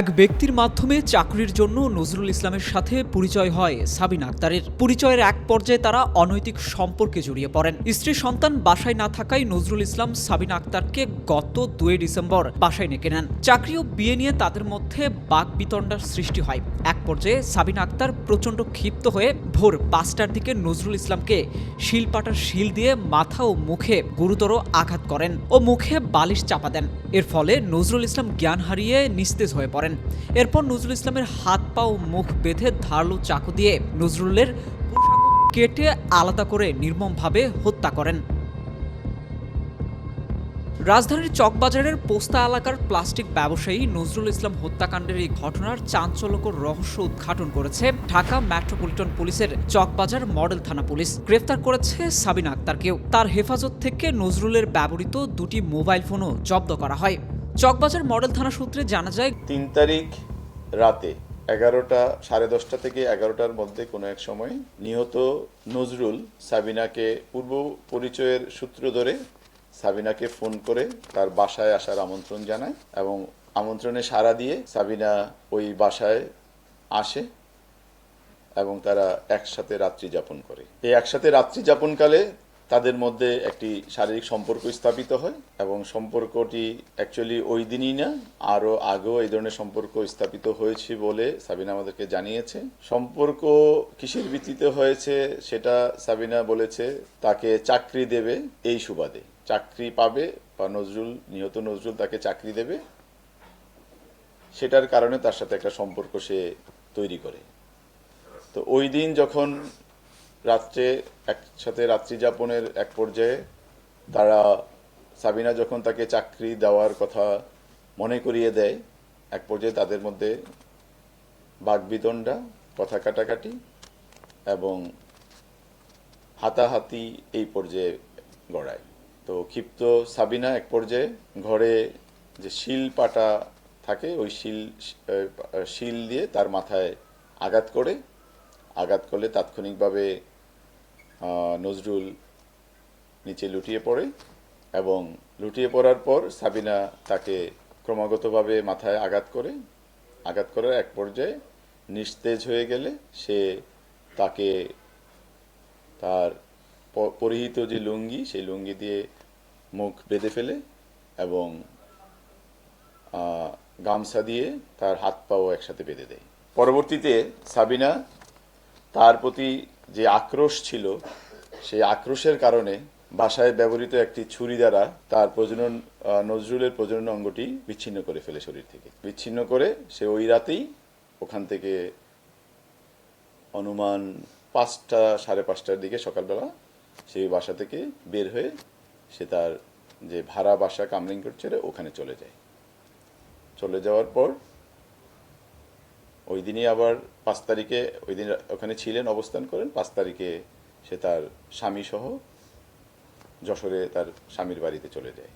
এক ব্যক্তির মাধ্যমে চাকরির জন্য নজরুল ইসলামের সাথে পরিচয় হয় সাবিনা আক্তারের। পরিচয়ের এক পর্যায়ে তারা অনৈতিক সম্পর্কে জড়িয়ে পড়েন। স্ত্রী সন্তান বাসায় না থাকায় নজরুল ইসলাম সাবিনা আক্তারকে গত দুই ডিসেম্বর বাসায় ডেকে নেন। চাকরি ও বিয়ে নিয়ে তাদের মধ্যে বাক বিতণ্ডার সৃষ্টি হয়। এক পর্যায়ে সাবিনা আক্তার প্রচণ্ড ক্ষিপ্ত হয়ে ভোর পাঁচটার দিকে নজরুল ইসলামকে শিলপাটার শিল দিয়ে মাথা ও মুখে গুরুতর আঘাত করেন ও মুখে বালিশ চাপা দেন। এর ফলে নজরুল ইসলাম জ্ঞান হারিয়ে নিস্তেজ হয়ে পড়েন। এরপর নজরুল ইসলামের হাত পা ও মুখ বেঁধে ধারালো চাকু দিয়ে নজরুলের কেটে আলাদা করে নির্মমভাবে হত্যা করেন। রাজধানীর চকবাজারের পোস্তা এলাকার প্লাস্টিক ব্যবসায়ী নজরুল ইসলাম হত্যাকাণ্ডের এই ঘটনার চাঞ্চল্যকর রহস্য উদ্ঘাটন করেছে ঢাকা মেট্রোপলিটন পুলিশের চকবাজার মডেল থানা পুলিশ। গ্রেফতার করেছে সাবিনা আক্তারকেও। তার হেফাজত থেকে নজরুলের ব্যবহৃত দুটি মোবাইল ফোনও জব্দ করা হয়। চকবাজার মডেল থানা সূত্রে জানা যায়, তিন তারিখ রাতে এগারোটা, সাড়ে দশটা থেকে এগারোটার মধ্যে কোনো এক সময় নিহত নজরুল সাবিনাকে পূর্ব পরিচয়ের সূত্র ধরে সাবিনাকে ফোন করে তার বাসায় আসার আমন্ত্রণ জানায় এবং আমন্ত্রণে সাড়া দিয়ে সাবিনা ওই বাসায় আসে এবং তারা একসাথে রাত্রি যাপন করে। এই একসাথে রাত্রি যাপনকালে তাদের মধ্যে একটি শারীরিক সম্পর্ক স্থাপিত হয় এবং সম্পর্কটি অ্যাকচুয়ালি ওই দিনই না, আরও আগেও এই ধরনের সম্পর্ক স্থাপিত হয়েছে বলে সাবিনা আমাদেরকে জানিয়েছে। সম্পর্ক কিসের ভিত্তিতে হয়েছে সেটা সাবিনা বলেছে, তাকে চাকরি দেবে এই সুবাদে। চাকরি পাবে বা নজরুল, নিহত নজরুল তাকে চাকরি দেবে, সেটার কারণে তার সাথে একটা সম্পর্ক সে তৈরি করে। তো ওই দিন যখন রাত্রে, একসাথে রাত্রি যাপনের এক পর্যায়ে তারা সাবিনা যখন তাকে চাকরি দেওয়ার কথা মনে করিয়ে দেয়, এক পর্যায়ে তাদের মধ্যে বাগবিদণ্ডা কথা কাটাকাটি এবং হাতাহাতি এই পর্যায়ে গড়ায়। তো ক্ষিপ্ত সাবিনা এক পর্যায়ে ঘরে যে শিল পাটা থাকে, ওই শিল শিল দিয়ে তার মাথায় আঘাত করে। আঘাত করলে তাৎক্ষণিকভাবে নজরুল নিচে লুটিয়ে পড়ে এবং লুটিয়ে পড়ার পর সাবিনা তাকে ক্রমাগতভাবে মাথায় আঘাত করে, আঘাত করার এক পর্যায়ে নিস্তেজ হয়ে গেলে সে তাকে তার পরিহিত যে লুঙ্গি, সেই লুঙ্গি দিয়ে মুখ বেঁধে ফেলে এবং গামছা দিয়ে তার হাত পাও একসাথে বেঁধে দেয়। পরবর্তীতে সাবিনা তার প্রতি যে আক্রোশ ছিল, সেই আক্রোশের কারণে বাসায় ব্যবহৃত একটি ছুরি দ্বারা তার প্রজনন নজরুলের প্রজনন অঙ্গটি বিচ্ছিন্ন করে ফেলে শরীর থেকে। বিচ্ছিন্ন করে সে ওই রাতেই ওখান থেকে অনুমান পাঁচটা, সাড়ে পাঁচটার দিকে সকালবেলা সেই বাসা থেকে বের হয়ে সে তার যে ভাড়া বাসা কামরিংকোট ছেড়ে ওখানে চলে যায়। চলে যাওয়ার পর ওই দিনই আবার পাঁচ তারিখে, ওই দিন ওখানে ছিলেন, অবস্থান করেন। পাঁচ তারিখে সে তার স্বামী সহ যশোরে তার স্বামীর বাড়িতে চলে যায়।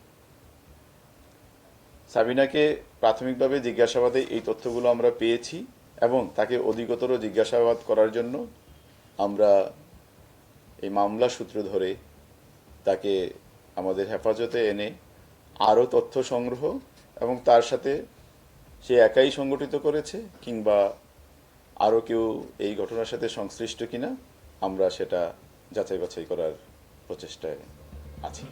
সাবিনাকে প্রাথমিকভাবে জিজ্ঞাসাবাদে এই তথ্যগুলো আমরা পেয়েছি এবং তাকে অধিকতর জিজ্ঞাসাবাদ করার জন্য আমরা এই মামলা সূত্র ধরে তাকে আমাদের হেফাজতে এনে আরও তথ্য সংগ্রহ এবং তার সাথে সে একাই সংগঠিত করেছে, কিংবা আরও কেউ এই ঘটনার সাথে সংশ্লিষ্ট কিনা, আমরা সেটা যাচাই বাছাই করার প্রচেষ্টায় আছি।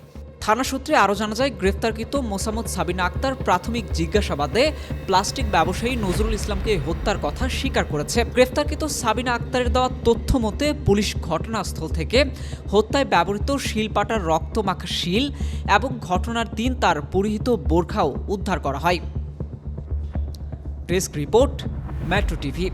থানা সূত্রে আরও জানা যায়, গ্রেফতারকৃত মোসাম্মদ সাবিনা আক্তার প্রাথমিক জিজ্ঞাসাবাদে প্লাস্টিক ব্যবসায়ী নজরুল ইসলামকে হত্যার কথা স্বীকার করেছে। গ্রেফতারকৃত সাবিনা আক্তারের দেওয়া তথ্য মতে, পুলিশ ঘটনাস্থল থেকে হত্যায় ব্যবহৃত শিলপাটার রক্তমাখা শিল এবং ঘটনার দিন তার পরিহিত বোরখাও উদ্ধার করা হয়। Desk report metro TV